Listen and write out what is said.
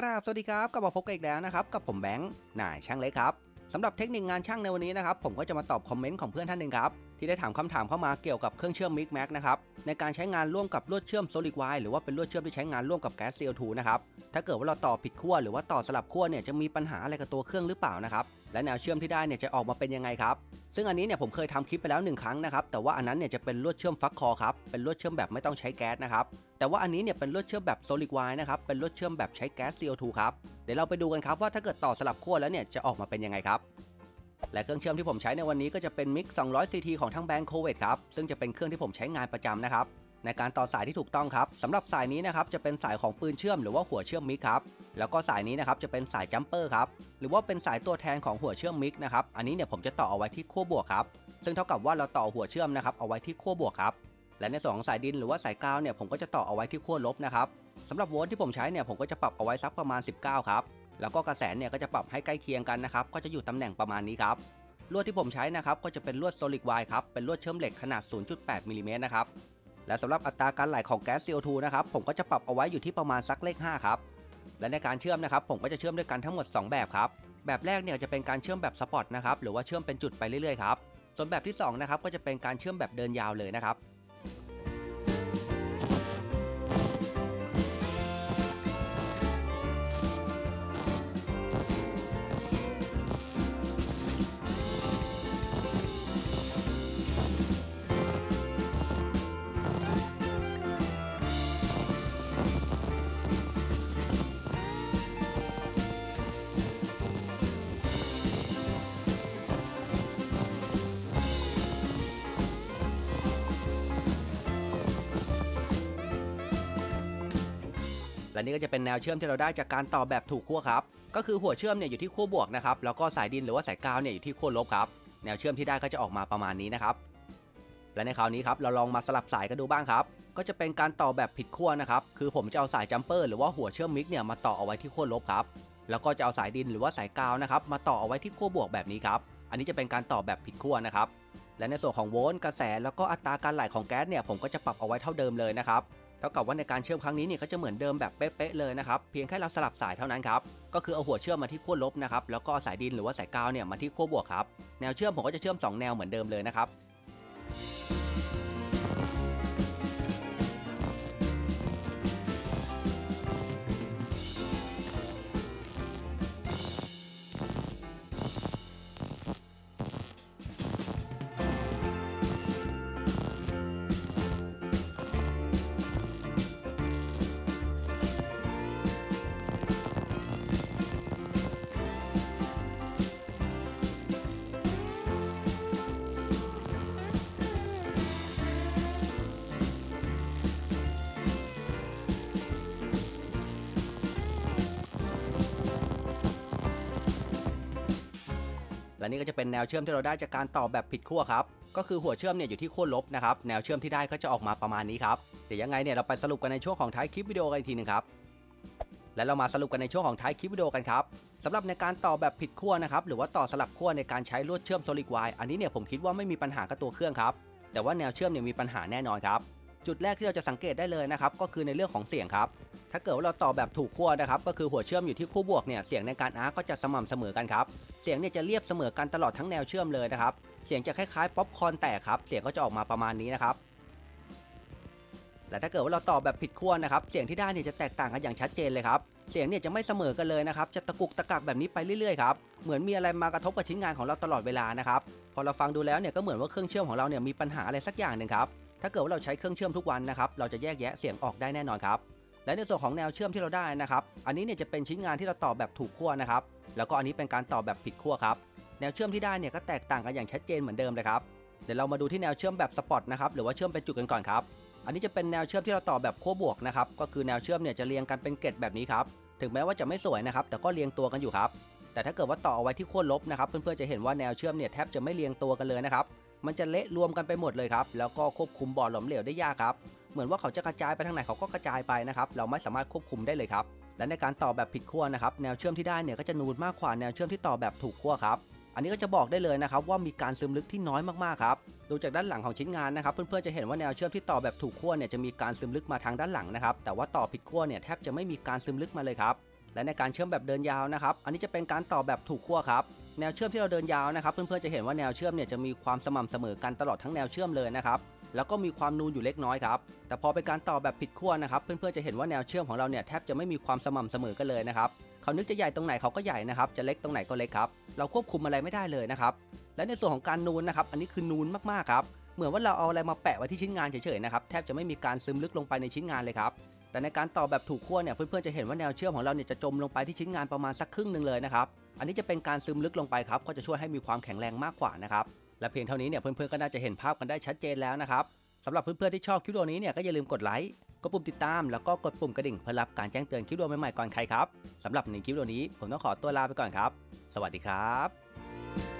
กราบสวัสดีครับกลับมาพบกันอีกแล้วนะครับกับผมแบงค์นายช่างเล็กครับสำหรับเทคนิคงานช่างในวันนี้นะครับผมก็จะมาตอบคอมเมนต์ของเพื่อนท่านหนึ่งครับที่ได้ถามคำถามเข้ามาเกี่ยวกับเครื่องเชื่อมมิกแม็กนะครับในการใช้งานร่วมกับลวดเชื่อมโซลิดไวหรือว่าเป็นลวดเชื่อมที่ใช้งานร่วมกับแก๊ส CO2 นะครับถ้าเกิดว่าเราต่อผิดขั้วหรือว่าต่อสลับขั้วเนี่ยจะมีปัญหาอะไรกับตัวเครื่องหรือเปล่านะครับ และแนวเชื่อมที่ได้เนี่ยจะออกมาเป็นยังไงครับ ซึ่งอันนี้เนี่ยผมเคยทำคลิปไปแล้วหนึ่งครั้งนะครับ แต่ว่าอันนั้นเนี่ยจะเป็นลวดเชื่อมฟักคอครับ เป็นลวดเชื่อมแบบไม่ต้องใช้แก๊สนะครับ แต่ว่าอันนี้เนี่ยเป็นลวดเชื่อมแบบโซลิดไวนะครับ เป็นลวดเชื่อมแบบใช้แก๊ส CO2 ครับ เดี๋ยวเราไปดูกันครับว่าถ้าเกิดต่อสลับขั้วแล้วเนี่ยจะออกมาเป็นยังไงครับ และเครื่องเชื่อมที่ผมใช้ในวันนี้ก็จะเป็นมิก200 CT ของทั้งแบรนด์โคเวตครับ ซึ่งจะเป็นเครื่องที่ผมใช้งานประจำนะครับ ในการต่อสายที่ถูกต้องครับสำหรับสายนี้นะครับจะเป็นสายของปืนเชื่อมหรือว่าหัวเชื่อมมิกครับแล้วก็สายนี้นะครับจะเป็นสายจัมเปอร์ครับหรือว่าเป็นสายตัวแทนของหัวเชื่อมมิกนะครับอันนี้เนี่ยผมจะต่อเอาไว้ที่ขั้วบวกครับซึ่งเท่ากับว่าเราต่อหัวเชื่อมนะครับเอาไว้ที่ขั้วบวกครับและในส่วนของสายดินหรือว่าสายกาวเนี่ยผมก็จะต่อเอาไว้ที่ขั้วลบนะครับสำหรับโวลต์ที่ผมใช้เนี่ยผมก็จะปรับเอาไว้สักประมาณ 19ครับแล้วก็กระแสเนี่ยก็จะปรับให้ใกล้เคียงกันนะครับก็จะอยู่ตำแหน่งประมาณนี้ครับลวดที่ผมใช้นะครับก็จะเป็นลวดโซลิดไวครับเป็นลวดเชื่อมเหล็กขนาด 0.8มิลลิเมตรนะครับ และสำหรับอัตราการไหลของแก๊ส CO2 นะครับผมก็จะปรับเอาไว้อยู่ที่ประมาณสักเลข 5 ครับ และในการเชื่อมนะครับผมก็จะเชื่อมด้วยกันทั้งหมด 2 แบบครับ แบบแรกเนี่ยจะเป็นการเชื่อมแบบสปอตนะครับหรือว่าเชื่อมเป็นจุดไปเรื่อยๆครับส่วนแบบที่2นะครับก็จะเป็นการเชื่อมแบบเดินยาวเลยนะครับ และนี่ก็จะเป็นแนวเชื่อมที่เราได้จากการต่อแบบถูกขั้วครับ ก็คือหัวเชื่อมเนี่ยอยู่ที่ขั้วบวกนะครับ แล้วก็สายดินหรือว่าสายกาวเนี่ยอยู่ที่ขั้วลบครับ แนวเชื่อมที่ได้ก็จะออกมาประมาณนี้นะครับ และในคราวนี้ครับเราลองมาสลับสายกันดูบ้างครับ ก็จะเป็นการต่อแบบผิดขั้วนะครับ คือผมจะเอาสายจัมเปอร์หรือว่าหัวเชื่อมมิกเนี่ยมาต่อเอาไว้ที่ขั้วลบครับ แล้วก็จะเอาสายดินหรือว่าสายกาวนะครับมาต่อเอาไว้ที่ขั้วบวกแบบนี้ครับ อันนี้จะเป็นการต่อแบบผิดขั้วนะครับและในส่วนของโวลต์กระแสแล้วก็อัตราการไหลของแก๊สเนี่ยผมก็จะปรับเอาไว้เท่าเดิมเลยนะครับ เท่ากับว่าในการเชื่อมครั้งนี้เนี่ยก็จะเหมือนเดิมแบบเป๊ะๆเลยนะครับ เพียงแค่เราสลับสายเท่านั้นครับ ก็คือเอาหัวเชื่อมมาที่ขั้วลบนะครับ แล้วก็สายดินหรือว่าสายกาวเนี่ยมาที่ขั้วบวกครับ แนวเชื่อมผมก็จะเชื่อม 2 แนวเหมือนเดิมเลยนะครับ และนี่ก็จะเป็นแนวเชื่อมที่เราได้จากการต่อแบบผิดขั้วครับ ก็คือหัวเชื่อมเนี่ยอยู่ที่ขั้วลบนะครับ แนวเชื่อมที่ได้ก็จะออกมาประมาณนี้ครับ เดี๋ยวยังไงเนี่ยเราไปสรุปกันในช่วงของท้ายคลิปวิดีโอกันอีกทีหนึงครับ และเรามาสรุปกันในช่วงของท้ายคลิปวิดีโอกันครับสำหรับในการต่อแบบผิดขั้วนะครับ หรือว่าต่อสลับขั้วในการใช้ลวดเชื่อมโซลิดไวอันนี้เนี่ยผมคิดว่าไม่มีปัญหากับตัวเครื่องครับ แต่ว่าแนวเชื่อมเนี่ยมีปัญหาแน่นอนครับ จุดแรกที่เราจะสังเกตได้เลยนะครับ ก็คือในเรื่องของเสียงครับ ถ้าเกิดว่าเราต่อแบบถูกขั้วนะครับ ก็คือหัวเชื่อมอยู่ที่คู่บวกเนี่ยเสียงในการอาร์ก็จะสม่ำเสมอกันครับ เสียงเนี่ยจะเรียบเสมอกันตลอดทั้งแนวเชื่อมเลยนะครับ เสียงจะคล้ายๆป๊อปคอร์นแตกครับ เสียงก็จะออกมาประมาณนี้นะครับ และถ้าเกิดว่าเราต่อแบบผิดขั้วนะครับ เสียงที่ได้เนี่ยจะแตกต่างกันอย่างชัดเจนเลยครับ เสียงเนี่ยจะไม่เสมอกันเลยนะครับ จะตะกุกตะกักแบบนี้ไปเรื่อยๆครับ เหมือนมีอะไรมากระทบกับชิ้นงานของเราตลอดเวลานะครับ พอเราฟังดูแล้วเนี่ยก็เหมือนว่าเครื่องเชื่อมของเราเนี่ยมีปัญหาอะไรสักอย่างหนึ่งครับ ถ้าเกิดว่าเราใช้เครื่องเชื่อมทุกวันนะครับ เราจะแยกแยะเสียงออกได้แน่นอนครับ และในส่วนของแนวเชื่อมที่เราได้นะครับ อันนี้เนี่ยจะเป็นชิ้นงานที่เราต่อแบบถูกขั้วนะครับ แล้วก็อันนี้เป็นการต่อแบบผิดขั้วครับ แนวเชื่อมที่ได้เนี่ยก็แตกต่างกันอย่างชัดเจนเหมือนเดิมเลยครับ เดี๋ยวเรามาดูที่แนวเชื่อมแบบสปอตนะครับหรือว่าเชื่อมเป็นจุดกันก่อนครับ อันนี้จะเป็นแนวเชื่อมที่เราต่อแบบขั้วบวกนะครับ ก็คือแนวเชื่อมเนี่ยจะเรียงกันเป็นเกล็ดแบบนี้ครับ ถึงแม้ว่าจะไม่สวยนะครับ แต่ก็เรียงตัวกันอยู่ครับ แต่ถ้าเกิดว่าต่อเอาไว้ที่ขั้วลบนะครับ เพื่อนๆจะเห็นว่าแนวเชื่อมเนี่ยแทบจะไม่เรียงตัวกันเลยนะครับ มันจะเละรวมกันไปหมดเลยครับ แล้วก็ควบคุมบอร์ดหลอมเหลวได้ยากครับ เหมือนว่าเขาจะกระจายไปทางไหนเขาก็กระจายไปนะครับ เราไม่สามารถควบคุมได้เลยครับ และในการต่อแบบผิดขั้วนะครับ แนวเชื่อมที่ได้เนี่ยก็จะนูนมากกว่าแนวเชื่อมที่ต่อแบบถูกขั้วครับ อันนี้ก็จะบอกได้เลยนะครับว่ามีการซึมลึกที่น้อยมากๆครับ ดูจากด้านหลังของชิ้นงานนะครับ เพื่อนๆจะเห็นว่าแนวเชื่อมที่ต่อแบบถูกขั้วเนี่ยจะมีการซึมลึกมาทางด้านหลังนะครับ แต่ว่าต่อผิดขั้วเนี่ยแทบจะไม่มีการซึมลึกมาเลยครับ และในการเชื่อมแบบเดินยาวนะครับ อันนี้จะเป็นการต่อแบบถูกขั้วครับแนวเชื่อมที่เราเดินยาวนะครับเพื่อนๆจะเห็นว่าแนวเชื่อมเนี่ยจะมีความสม่ำเสมอกันตลอดทั้งแนวเชื่อมเลยนะครับ แล้วก็มีความนูนอยู่เล็กน้อยครับ แต่พอเป็นการต่อแบบผิดขั้วนะครับเพื่อนๆจะเห็นว่าแนวเชื่อมของเราเนี่ยแทบจะไม่มีความสม่ำเสมอกันเลยนะครับเขานึกจะใหญ่ตรงไหนเขาก็ใหญ่นะครับ จะเล็กตรงไหนก็เล็กครับ เราควบคุมอะไรไม่ได้เลยนะครับ และในส่วนของการนูนนะครับ อันนี้คือนูนมากๆครับ เหมือนว่าเราเอาอะไรมาแปะไว้ที่ชิ้นงานเฉยๆนะครับ แทบจะไม่มีการซึมลึกลงไปในชิ้นงานเลยครับ แต่ในการต่อแบบถูกขั้วเนี่ย เพื่อนๆจะเห็นว่าแนวเชื่อมของเราเนี่ยจะจมลงไปที่ชิ้นงานประมาณสักครึ่งหนึ่งเลยนะครับ อันนี้จะเป็นการซึมลึกลงไปครับ ก็จะช่วยให้มีความแข็งแรงมากกว่านะครับ และเพียงเท่านี้เนี่ยเพื่อนๆก็น่าจะเห็นภาพกันได้ชัดเจนแล้วนะครับสำหรับเพื่อนๆที่ชอบคลิปวิดีโอนี้เนี่ยก็อย่าลืมกดไลค์กดปุ่มติดตามแล้วก็กดปุ่มกระดิ่งเพื่อรับการแจ้งเตือนคลิปวิดีโอใหม่ๆก่อนใครครับสำหรับในคลิปวิดีโอนี้ผมต้องขอตัวลาไปก่อนครับ สวัสดีครับ